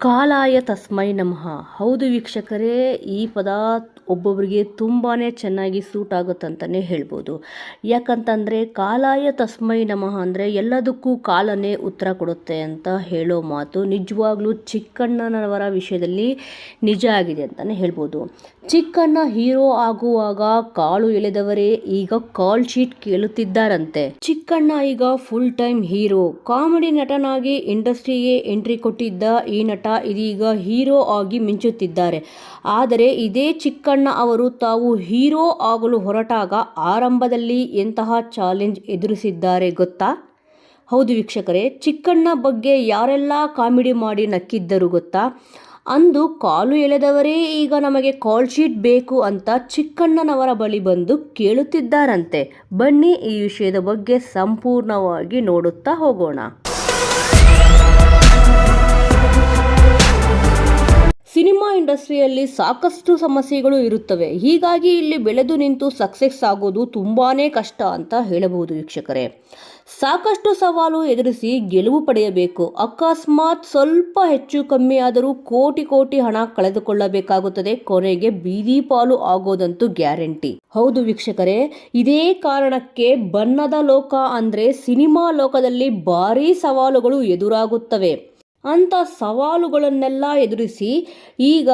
ಕಾಲಾಯ ತಸ್ಮೈ ನಮಃ. ಹೌದು ವೀಕ್ಷಕರೇ, ಈ ಪದ ಒಬ್ಬೊಬ್ಬರಿಗೆ ತುಂಬಾ ಚೆನ್ನಾಗಿ ಸೂಟ್ ಆಗುತ್ತಂತಲೇ ಹೇಳ್ಬೋದು. ಯಾಕಂತಂದರೆ, ಕಾಲಾಯ ತಸ್ಮೈ ನಮಃ ಅಂದರೆ ಎಲ್ಲದಕ್ಕೂ ಕಾಲನೇ ಉತ್ತರ ಕೊಡುತ್ತೆ ಅಂತ ಹೇಳೋ ಮಾತು ನಿಜವಾಗ್ಲೂ ಚಿಕ್ಕಣ್ಣನವರ ವಿಷಯದಲ್ಲಿ ನಿಜ ಆಗಿದೆ ಅಂತಲೇ ಹೇಳ್ಬೋದು. ಚಿಕ್ಕಣ್ಣ ಹೀರೋ ಆಗುವಾಗ ಕಾಳು ಎಳೆದವರೇ ಈಗ ಕಾಲ್ ಶೀಟ್ ಕೇಳುತ್ತಿದ್ದಾರಂತೆ. ಚಿಕ್ಕಣ್ಣ ಈಗ ಫುಲ್ ಟೈಮ್ ಹೀರೋ ಕಾಮಿಡಿ ನಟನಾಗಿ ಇಂಡಸ್ಟ್ರಿಗೆ ಎಂಟ್ರಿ ಕೊಟ್ಟಿದ್ದ ಈ ನಟ ಇದೀಗ ಹೀರೋ ಆಗಿ ಮಿಂಚುತ್ತಿದ್ದಾರೆ. ಆದರೆ ಇದೇ ಚಿಕ್ಕಣ್ಣ ಅವರು ತಾವು ಹೀರೋ ಆಗಲು ಹೊರಟಾಗ ಆರಂಭದಲ್ಲಿ ಎಂತಹ ಚಾಲೆಂಜ್ ಎದುರಿಸಿದ್ದಾರೆ ಗೊತ್ತಾ? ಹೌದು ವೀಕ್ಷಕರೇ, ಚಿಕ್ಕಣ್ಣ ಬಗ್ಗೆ ಯಾರೆಲ್ಲ ಕಾಮಿಡಿ ಮಾಡಿ ನಕ್ಕಿದ್ದರು ಗೊತ್ತಾ? ಅಂದು ಕಾಲು ಎಳೆದವರೇ ಈಗ ನಮಗೆ ಕಾಲ್ ಶೀಟ್ ಬೇಕು ಅಂತ ಚಿಕ್ಕಣ್ಣನವರ ಬಳಿ ಬಂದು ಕೇಳುತ್ತಿದ್ದಾರಂತೆ. ಬನ್ನಿ ಈ ವಿಷಯದ ಬಗ್ಗೆ ಸಂಪೂರ್ಣವಾಗಿ ನೋಡುತ್ತಾ ಹೋಗೋಣ. ಇಂಡಸ್ಟ್ರಿಯಲ್ಲಿ ಸಾಕಷ್ಟು ಸಮಸ್ಯೆಗಳು ಇರುತ್ತವೆ. ಹೀಗಾಗಿ ಇಲ್ಲಿ ಬೆಳೆದು ನಿಂತು ಸಕ್ಸಸ್ ಆಗೋದು ತುಂಬಾನೇ ಕಷ್ಟ ಅಂತ ಹೇಳಬಹುದು ವೀಕ್ಷಕರೇ. ಸಾಕಷ್ಟು ಸವಾಲು ಎದುರಿಸಿ ಗೆಲುವು ಪಡೆಯಬೇಕು. ಅಕಸ್ಮಾತ್ ಸ್ವಲ್ಪ ಹೆಚ್ಚು ಕಮ್ಮಿ ಆದರೂ ಕೋಟಿ ಕೋಟಿ ಹಣ ಕಳೆದುಕೊಳ್ಳಬೇಕಾಗುತ್ತದೆ. ಕೊನೆಗೆ ಬೀದಿ ಪಾಲು ಆಗೋದಂತೂ ಗ್ಯಾರಂಟಿ. ಹೌದು ವೀಕ್ಷಕರೇ, ಇದೇ ಕಾರಣಕ್ಕೆ ಬಣ್ಣದ ಲೋಕ ಅಂದ್ರೆ ಸಿನಿಮಾ ಲೋಕದಲ್ಲಿ ಭಾರೀ ಸವಾಲುಗಳು ಎದುರಾಗುತ್ತವೆ. ಅಂತ ಸವಾಲುಗಳನ್ನೆಲ್ಲ ಎದುರಿಸಿ ಈಗ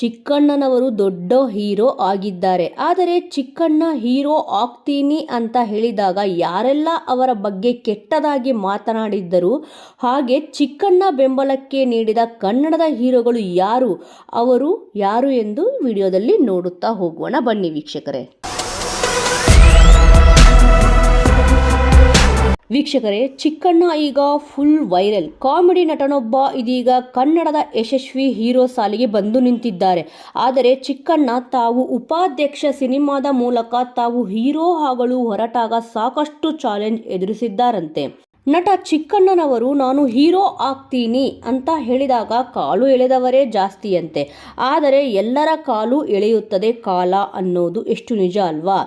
ಚಿಕ್ಕಣ್ಣನವರು ದೊಡ್ಡ ಹೀರೋ ಆಗಿದ್ದಾರೆ. ಆದರೆ ಚಿಕ್ಕಣ್ಣ ಹೀರೋ ಆಗ್ತೀನಿ ಅಂತ ಹೇಳಿದಾಗ ಯಾರೆಲ್ಲ ಅವರ ಬಗ್ಗೆ ಕೆಟ್ಟದಾಗಿ ಮಾತನಾಡಿದ್ದರು, ಹಾಗೆ ಚಿಕ್ಕಣ್ಣ ಬೆಂಬಲಕ್ಕೆ ನೀಡಿದ ಕನ್ನಡದ ಹೀರೋಗಳು ಯಾರು, ಅವರು ಯಾರು ಎಂದು ವಿಡಿಯೋದಲ್ಲಿ ನೋಡುತ್ತಾ ಹೋಗೋಣ ಬನ್ನಿ ವೀಕ್ಷಕರೇ. ವೀಕ್ಷಕರೇ, ಚಿಕ್ಕಣ್ಣ ಈಗ ಫುಲ್ ವೈರಲ್ ಕಾಮಿಡಿ ನಟನೊಬ್ಬ ಇದೀಗ ಕನ್ನಡದ ಯಶಸ್ವಿ ಹೀರೋ ಸಾಲಿಗೆ ಬಂದು ನಿಂತಿದ್ದಾರೆ. ಆದರೆ ಚಿಕ್ಕಣ್ಣ ತಾವು ಉಪಾಧ್ಯಕ್ಷ ಸಿನಿಮಾದ ಮೂಲಕ ತಾವು ಹೀರೋ ಆಗಲು ಹೊರಟಾಗ ಸಾಕಷ್ಟು ಚಾಲೆಂಜ್ ಎದುರಿಸಿದ್ದಾರಂತೆ. ನಟ ಚಿಕ್ಕಣ್ಣನವರು, ನಾನು ಹೀರೋ ಆಗ್ತೀನಿ ಅಂತ ಹೇಳಿದಾಗ ಕಾಲು ಎಳೆದವರೇ ಜಾಸ್ತಿಯಂತೆ. ಆದರೆ ಎಲ್ಲರ ಕಾಲು ಎಳೆಯುತ್ತದೆ ಕಾಲ ಅನ್ನೋದು ಎಷ್ಟು ನಿಜ ಅಲ್ವಾ?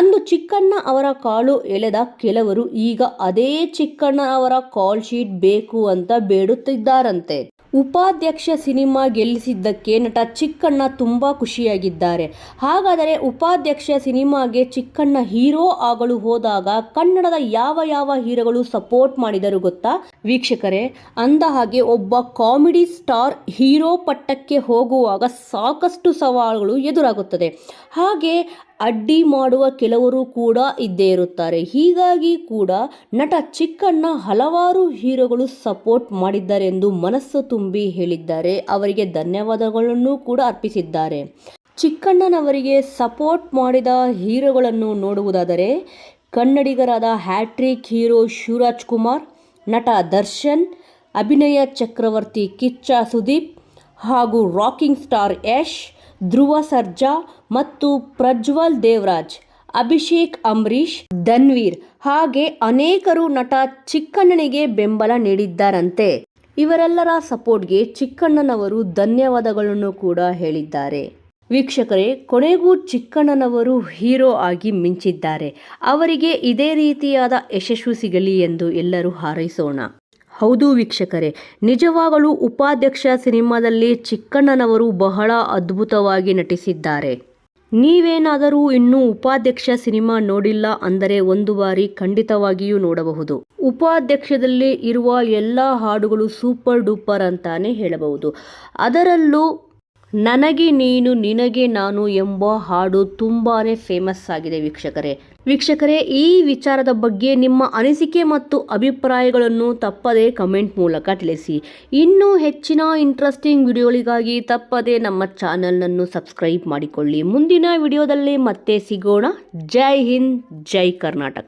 ಅಂದು ಚಿಕ್ಕಣ್ಣ ಅವರ ಕಾಲು ಎಳೆದ ಕೆಲವರು ಈಗ ಅದೇ ಚಿಕ್ಕಣ್ಣ ಅವರ ಕಾಲ್ ಶೀಟ್ ಬೇಕು ಅಂತ ಬೇಡುತ್ತಿದ್ದಾರಂತೆ. ಉಪಾಧ್ಯಕ್ಷ ಸಿನಿಮಾ ಗೆಲ್ಲಿಸಿದ್ದಕ್ಕೆ ನಟ ಚಿಕ್ಕಣ್ಣ ತುಂಬ ಖುಷಿಯಾಗಿದ್ದಾರೆ. ಹಾಗಾದರೆ ಉಪಾಧ್ಯಕ್ಷ ಸಿನಿಮಾಗೆ ಚಿಕ್ಕಣ್ಣ ಹೀರೋ ಆಗಲು ಹೋದಾಗ ಕನ್ನಡದ ಯಾವ ಯಾವ ಹೀರೋಗಳು ಸಪೋರ್ಟ್ ಮಾಡಿದರು ಗೊತ್ತಾ? ವೀಕ್ಷಕರೇ, ಅಂದ ಹಾಗೆ ಒಬ್ಬ ಕಾಮಿಡಿ ಸ್ಟಾರ್ ಹೀರೋ ಪಟ್ಟಕ್ಕೆ ಹೋಗುವಾಗ ಸಾಕಷ್ಟು ಸವಾಲುಗಳು ಎದುರಾಗುತ್ತದೆ. ಹಾಗೆ ಅಡ್ಡಿ ಮಾಡುವ ಕೆಲವರು ಕೂಡ ಇದ್ದೇ ಇರುತ್ತಾರೆ. ಹೀಗಾಗಿ ಕೂಡ ನಟ ಚಿಕ್ಕಣ್ಣ ಹಲವಾರು ಹೀರೋಗಳು ಸಪೋರ್ಟ್ ಮಾಡಿದ್ದಾರೆ ಎಂದು ಮನಸ್ಸು ತುಂಬಿ ಹೇಳಿದ್ದಾರೆ. ಅವರಿಗೆ ಧನ್ಯವಾದಗಳನ್ನು ಕೂಡ ಅರ್ಪಿಸಿದ್ದಾರೆ. ಚಿಕ್ಕಣ್ಣನವರಿಗೆ ಸಪೋರ್ಟ್ ಮಾಡಿದ ಹೀರೋಗಳನ್ನು ನೋಡುವುದಾದರೆ ಕನ್ನಡಿಗರಾದ ಹ್ಯಾಟ್ರಿಕ್ ಹೀರೋ ಶಿವರಾಜ್ ಕುಮಾರ್, ನಟ ದರ್ಶನ್, ಅಭಿನಯ ಚಕ್ರವರ್ತಿ ಕಿಚ್ಚ ಸುದೀಪ್ ಹಾಗೂ ರಾಕಿಂಗ್ ಸ್ಟಾರ್ ಯಶ್ ಧ್ರುವ ಸರ್ಜಾ ಮತ್ತು ಪ್ರಜ್ವಲ್ ದೇವರಾಜ್, ಅಭಿಷೇಕ್ ಅಂಬರೀಷ್, ಧನ್ವೀರ್ ಹಾಗೆ ಅನೇಕರು ನಟ ಚಿಕ್ಕಣ್ಣನಿಗೆ ಬೆಂಬಲ ನೀಡಿದ್ದಾರಂತೆ. ಇವರೆಲ್ಲರ ಸಪೋರ್ಟ್ಗೆ ಚಿಕ್ಕಣ್ಣನವರು ಧನ್ಯವಾದಗಳನ್ನು ಕೂಡ ಹೇಳಿದ್ದಾರೆ. ವೀಕ್ಷಕರೇ, ಕೊನೆಗೂ ಚಿಕ್ಕಣ್ಣನವರು ಹೀರೋ ಆಗಿ ಮಿಂಚಿದ್ದಾರೆ. ಅವರಿಗೆ ಇದೇ ರೀತಿಯಾದ ಯಶಸ್ಸು ಸಿಗಲಿ ಎಂದು ಎಲ್ಲರೂ ಹಾರೈಸೋಣ. ಹೌದು ವೀಕ್ಷಕರೇ, ನಿಜವಾಗಲೂ ಉಪಾಧ್ಯಕ್ಷ ಸಿನಿಮಾದಲ್ಲಿ ಚಿಕ್ಕಣ್ಣನವರು ಬಹಳ ಅದ್ಭುತವಾಗಿ ನಟಿಸಿದ್ದಾರೆ. ನೀವೇನಾದರೂ ಇನ್ನೂ ಉಪಾಧ್ಯಕ್ಷ ಸಿನಿಮಾ ನೋಡಿಲ್ಲ ಅಂದರೆ ಒಂದು ಬಾರಿ ಖಂಡಿತವಾಗಿಯೂ ನೋಡಬಹುದು. ಉಪಾಧ್ಯಕ್ಷದಲ್ಲಿ ಇರುವ ಎಲ್ಲ ಹಾಡುಗಳು ಸೂಪರ್ ಡೂಪರ್ ಅಂತಾನೆ ಹೇಳಬಹುದು. ಅದರಲ್ಲೂ ನನಗೆ ನೀನು ನಿನಗೆ ನಾನು ಎಂಬ ಹಾಡು ತುಂಬಾ ಫೇಮಸ್ ಆಗಿದೆ ವೀಕ್ಷಕರೇ. ವೀಕ್ಷಕರೇ, ಈ ವಿಚಾರದ ಬಗ್ಗೆ ನಿಮ್ಮ ಅನಿಸಿಕೆ ಮತ್ತು ಅಭಿಪ್ರಾಯಗಳನ್ನು ತಪ್ಪದೇ ಕಮೆಂಟ್ ಮೂಲಕ ತಿಳಿಸಿ. ಇನ್ನೂ ಹೆಚ್ಚಿನ ಇಂಟ್ರೆಸ್ಟಿಂಗ್ ವಿಡಿಯೋಗಳಿಗಾಗಿ ತಪ್ಪದೇ ನಮ್ಮ ಚಾನಲನ್ನು ಸಬ್ಸ್ಕ್ರೈಬ್ ಮಾಡಿಕೊಳ್ಳಿ. ಮುಂದಿನ ವಿಡಿಯೋದಲ್ಲಿ ಮತ್ತೆ ಸಿಗೋಣ. ಜೈ ಹಿಂದ್, ಜೈ ಕರ್ನಾಟಕ.